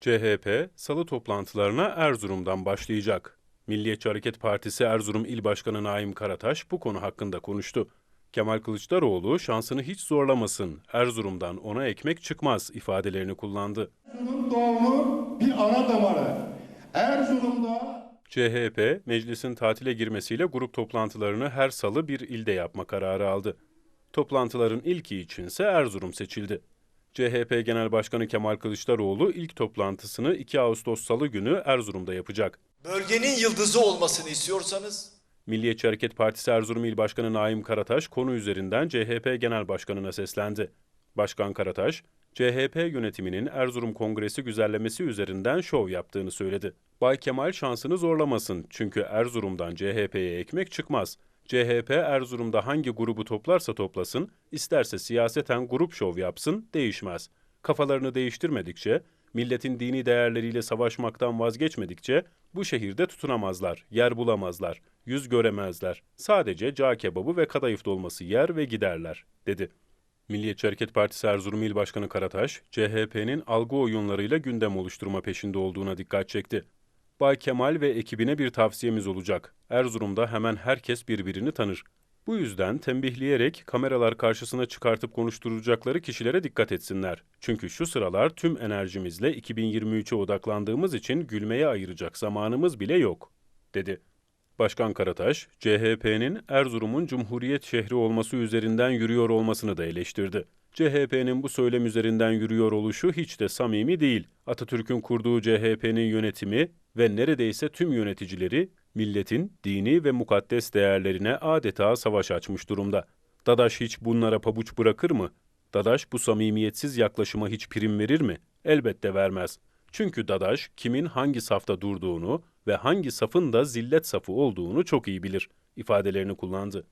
CHP, salı toplantılarına Erzurum'dan başlayacak. Milliyetçi Hareket Partisi Erzurum İl Başkanı Naim Karataş bu konu hakkında konuştu. Kemal Kılıçdaroğlu şansını hiç zorlamasın, Erzurum'dan ona ekmek çıkmaz ifadelerini kullandı. Erzurum'un doğumlu bir ana damarı. Erzurum'da CHP, meclisin tatile girmesiyle grup toplantılarını her salı bir ilde yapma kararı aldı. Toplantıların ilki içinse Erzurum seçildi. CHP Genel Başkanı Kemal Kılıçdaroğlu ilk toplantısını 2 Ağustos Salı günü Erzurum'da yapacak. bölgenin yıldızı olmasını istiyorsanız Milliyetçi Hareket Partisi Erzurum İl Başkanı Naim Karataş konu üzerinden CHP Genel Başkanı'na seslendi. Başkan Karataş, CHP yönetiminin Erzurum Kongresi güzellemesi üzerinden şov yaptığını söyledi. Bay Kemal şansını zorlamasın çünkü Erzurum'dan CHP'ye ekmek çıkmaz. CHP Erzurum'da hangi grubu toplarsa toplasın, isterse siyaseten grup şov yapsın, değişmez. Kafalarını değiştirmedikçe, milletin dini değerleriyle savaşmaktan vazgeçmedikçe bu şehirde tutunamazlar, yer bulamazlar, yüz göremezler. Sadece cağ kebabı ve kadayıf dolması yer ve giderler, dedi. Milliyetçi Hareket Partisi Erzurum İl Başkanı Karataş, CHP'nin algı oyunlarıyla gündem oluşturma peşinde olduğuna dikkat çekti. Bay Kemal ve ekibine bir tavsiyemiz olacak. Erzurum'da hemen herkes birbirini tanır. Bu yüzden tembihleyerek kameralar karşısına çıkartıp konuşturacakları kişilere dikkat etsinler. Çünkü şu sıralar tüm enerjimizle 2023'e odaklandığımız için gülmeye ayıracak zamanımız bile yok, dedi. Başkan Karataş, CHP'nin Erzurum'un Cumhuriyet şehri olması üzerinden yürüyor olmasını da eleştirdi. CHP'nin bu söylem üzerinden yürüyor oluşu hiç de samimi değil. Atatürk'ün kurduğu CHP'nin yönetimi ve neredeyse tüm yöneticileri milletin dini ve mukaddes değerlerine adeta savaş açmış durumda. Dadaş hiç bunlara pabuç bırakır mı? Dadaş bu samimiyetsiz yaklaşıma hiç prim verir mi? Elbette vermez. Çünkü Dadaş kimin hangi safta durduğunu ve hangi safın da zillet safı olduğunu çok iyi bilir ifadelerini kullandı.